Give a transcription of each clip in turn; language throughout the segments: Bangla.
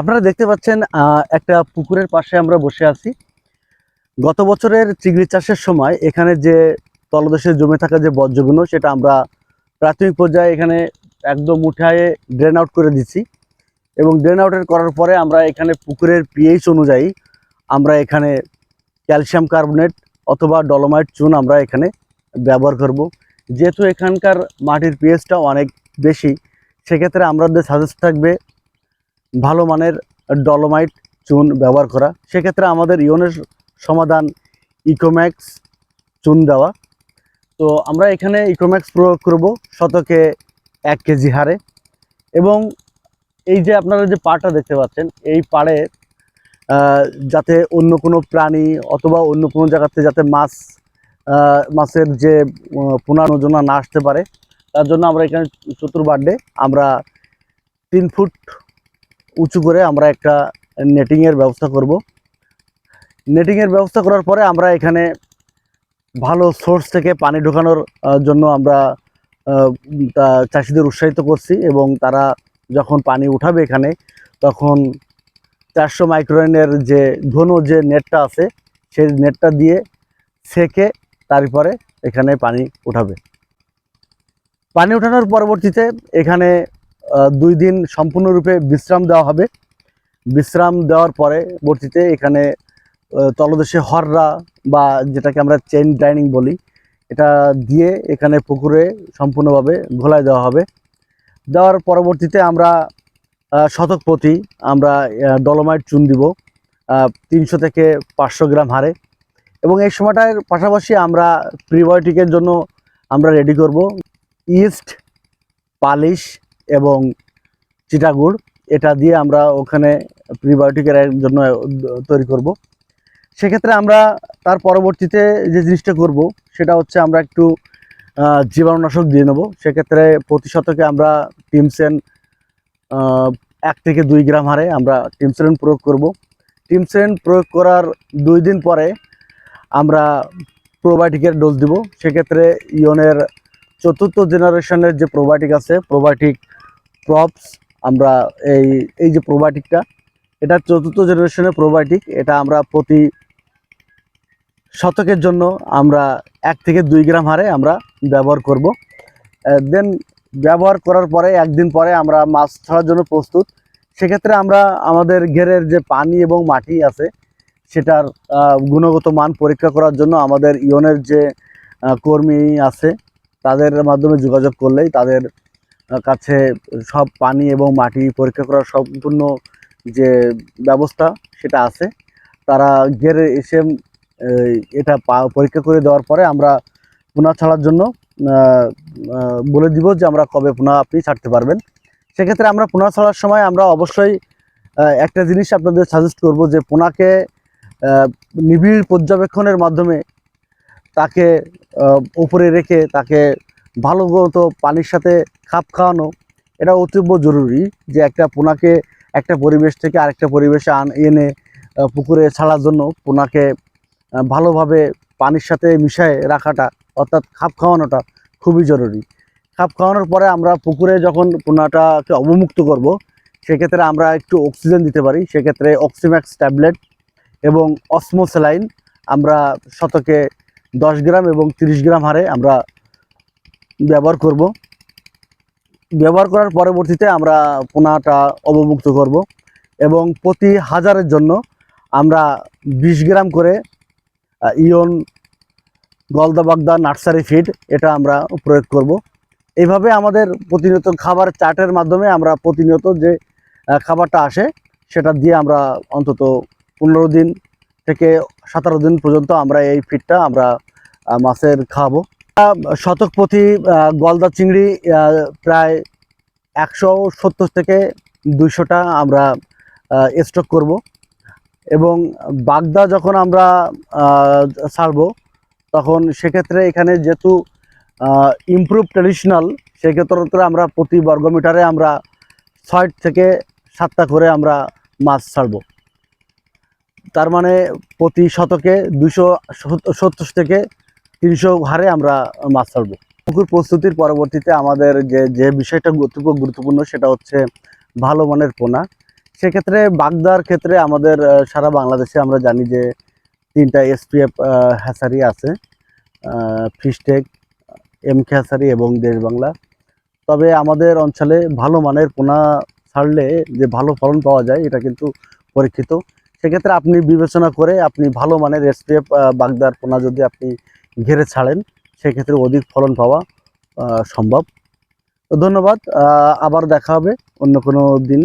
আপনারা দেখতে পাচ্ছেন একটা পুকুরের পাশে আমরা বসে আছি। গত বছরের চিংড়ি চাষের সময় এখানে যে তলদেশে জমে থাকা যে বর্জ্যগুলো, সেটা আমরা প্রাথমিক পর্যায়ে এখানে একদম উঠায়ে ড্রেন আউট করে দিচ্ছি এবং ড্রেন আউটের করার পরে আমরা এখানে পুকুরের পিএইচ অনুযায়ী আমরা এখানে ক্যালসিয়াম কার্বনেট অথবা ডলোমাইট চুন আমরা এখানে ব্যবহার করব। যেহেতু এখানকার মাটির পিএইচটা অনেক বেশি, সেক্ষেত্রে আমাদের সাজেস্ট থাকবে ভালো মানের ডলোমাইট চুন ব্যবহার করা। সেক্ষেত্রে আমাদের ইয়নের সমাধান ইকোম্যাক্স চুন দেওয়া। তো আমরা এখানে ইকোম্যাক্স প্রয়োগ করব শতকে এক কেজি হারে। এবং এই যে আপনারা যে পাড়টা দেখতে পাচ্ছেন, এই পাড়ে যাতে অন্য কোনো প্রাণী অথবা অন্য কোনো জায়গাতে যাতে মাছ মাছের যে পুনর্যোজনা না আসতে পারে, তার জন্য আমরা এখানে চতুর্বাড্ডে আমরা তিন ফুট উঁচু করে আমরা একটা নেটিংয়ের ব্যবস্থা করব। নেটিংয়ের ব্যবস্থা করার পরে আমরা এখানে ভালো সোর্স থেকে পানি ঢোকানোর জন্য আমরা চাষিদের উৎসাহিত করছি এবং তারা যখন পানি উঠাবে এখানে, তখন চারশো মাইক্রোনের যে ঘন যে নেটটা আছে, সেই নেটটা দিয়ে সেকে তারপরে এখানে পানি উঠাবে। পানি উঠানোর পরবর্তীতে এখানে দুই দিন সম্পূর্ণরূপে বিশ্রাম দেওয়া হবে। বিশ্রাম দেওয়ার পরে বর্তীতে এখানে তলদেশে হররা বা যেটাকে আমরা চেন ডাইনিং বলি, এটা দিয়ে এখানে পুকুরে সম্পূর্ণভাবে ঘোলায় দেওয়া হবে। দেওয়ার পরবর্তীতে আমরা শতক প্রতি আমরা ডলোমাইট চুন দিব তিনশো থেকে পাঁচশো গ্রাম হারে। এবং এই সময়টার পাশাপাশি আমরা প্রিবায়োটিকের জন্য আমরা রেডি করব। ইস্ট পালিশ এবং চিটাগুড়, এটা দিয়ে আমরা ওখানে প্রিবায়োটিকের জন্য তৈরি করব। সেক্ষেত্রে আমরা তার পরবর্তীতে যে জিনিসটা করব, সেটা হচ্ছে আমরা একটু জীবাণুনাশক দিয়ে নেব। সেক্ষেত্রে প্রতি শতকে আমরা টিমসেন এক থেকে দুই গ্রাম হারে আমরা টিমসেন প্রয়োগ করব। টিমসেন প্রয়োগ করার দুই দিন পরে আমরা প্রোবায়োটিকের ডোজ দিব। সেক্ষেত্রে ইয়নের চতুর্থ জেনারেশনের যে প্রোবায়োটিক আছে প্রোবায়োটিক প্রপস আমরা এই এই যে প্রোবায়োটিকটা এটা চতুর্থ জেনারেশনের প্রোবায়োটিক এটা আমরা প্রতি শতকের জন্য আমরা এক থেকে দুই গ্রাম হারে আমরা ব্যবহার করব। দেন ব্যবহার করার পরে, একদিন পরে আমরা মাছ ছাড়ার জন্য প্রস্তুত। সেক্ষেত্রে আমরা আমাদের ঘেরের যে পানি এবং মাটি আছে, সেটার গুণগত মান পরীক্ষা করার জন্য আমাদের ইয়নের যে কর্মী আছে, তাদের মাধ্যমে যোগাযোগ করলেই তাদের কাছে সব পানি এবং মাটি পরীক্ষা করার সম্পূর্ণ যে ব্যবস্থা সেটা আছে। তারা ঘেরে এসে এটা পরীক্ষা করে দেওয়ার পরে আমরা পোনা ছাড়ার জন্য বলে দিব যে আমরা কবে পোনা আপনি ছাড়তে পারবেন। সেক্ষেত্রে আমরা পোনা ছাড়ার সময় আমরা অবশ্যই একটা জিনিস আপনাদের সাজেস্ট করব যে পোনাকে নিবিড় পর্যবেক্ষণের মাধ্যমে তাকে উপরে রেখে তাকে ভালো মতো পানির সাথে খাপ খাওয়ানো, এটা অতীব জরুরি যে একটা পোনাকে একটা পরিবেশ থেকে আরেকটা পরিবেশে আন, এনে পুকুরে ছাড়ার জন্য পোনাকে ভালোভাবে পানির সাথে মিশায় রাখাটা, অর্থাৎ খাপ খাওয়ানোটা খুবই জরুরি। খাপ খাওয়ানোর পরে আমরা পুকুরে যখন পোনাটাকে অবমুক্ত করব, সেক্ষেত্রে আমরা একটু অক্সিজেন দিতে পারি। সেক্ষেত্রে অক্সিম্যাক্স ট্যাবলেট এবং অসমোস্যালাইন আমরা শতকে দশ গ্রাম এবং তিরিশ গ্রাম হারে আমরা ব্যবহার করব। ব্যবহার করার পরবর্তীতে আমরা পোনাটা অবমুক্ত করব এবং প্রতি হাজারের জন্য আমরা বিশ গ্রাম করে ইয়ন গলদাবাগদা নার্সারি ফিড এটা আমরা প্রয়োগ করব। এইভাবে আমাদের প্রতিনিয়ত খাবার চার্টের মাধ্যমে আমরা প্রতিনিয়ত যে খাবারটা আসে সেটা দিয়ে আমরা অন্তত পনেরো দিন থেকে সতেরো দিন পর্যন্ত আমরা এই ফিডটা আমরা মাছের খাওয়াবো। শতক প্রতি গলদা চিংড়ি প্রায় একশো সত্তর থেকে দুইশোটা আমরা স্টক করব। এবং বাগদা যখন আমরা ছাড়বো, তখন সেক্ষেত্রে এখানে যেহেতু ইমপ্রুভ ট্রেডিশনাল সেক্ষেত্রে আমরা প্রতি বর্গমিটারে আমরা ছয় থেকে সাতটা করে আমরা মাছ ছাড়বো। তার মানে প্রতি শতকে দুশো সত্তর থেকে তিনশো হারে আমরা মাছ ছাড়বো পুকুর প্রস্তুতির পরবর্তীতে আমাদের যে যে বিষয়টা গুরুত্ব- গুরুত্বপূর্ণ সেটা হচ্ছে ভালো মানের পোনা। সেক্ষেত্রে বাগদার ক্ষেত্রে আমাদের সারা বাংলাদেশে আমরা জানি যে তিনটা এসপিএফ হ্যাসারি আছে ফিশটেক এম কে হ্যাসারি এবং দেশ বাংলা। তবে আমাদের অঞ্চলে ভালো মানের পোনা ছাড়লে যে ভালো ফলন পাওয়া যায়, এটা কিন্তু পরীক্ষিত। সেক্ষেত্রে আপনি বিবেচনা করে আপনি ভালো মানের এসপিএফ বাগদার পোনা যদি আপনি ঘেরে ছাড়েন, সেক্ষেত্রে অধিক ফলন পাওয়া সম্ভব। ধন্যবাদ আবার দেখা হবে অন্য কোনো দিন।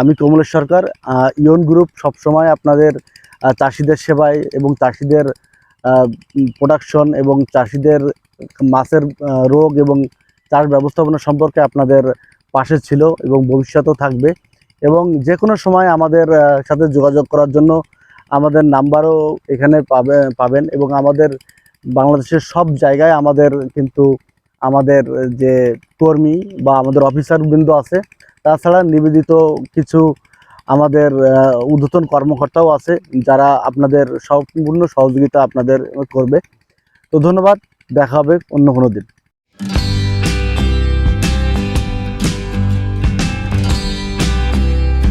আমি কমলেশ সরকার ইয়ন গ্রুপ সবসময় আপনাদের চাষিদের সেবায় এবং চাষিদের প্রোডাকশন এবং চাষিদের মাছের রোগ এবং চাষ ব্যবস্থাপনা সম্পর্কে আপনাদের পাশে ছিল এবং ভবিষ্যতেও থাকবে। এবং যে কোনো সময় আমাদের সাথে যোগাযোগ করার জন্য আমাদের নাম্বারও এখানে পাবে, পাবেন এবং আমাদের বাংলাদেশের সব জায়গায় আমাদের কিন্তু আমাদের যে কর্মী বা আমাদের অফিসার বৃন্দ আছে, তাছাড়া নিবেদিত কিছু আমাদের ঊর্ধ্বতন কর্মকর্তাও আছে যারা আপনাদের সম্পূর্ণ সহযোগিতা আপনাদের করবে। তো ধন্যবাদ, দেখা হবে অন্য কোনো দিন।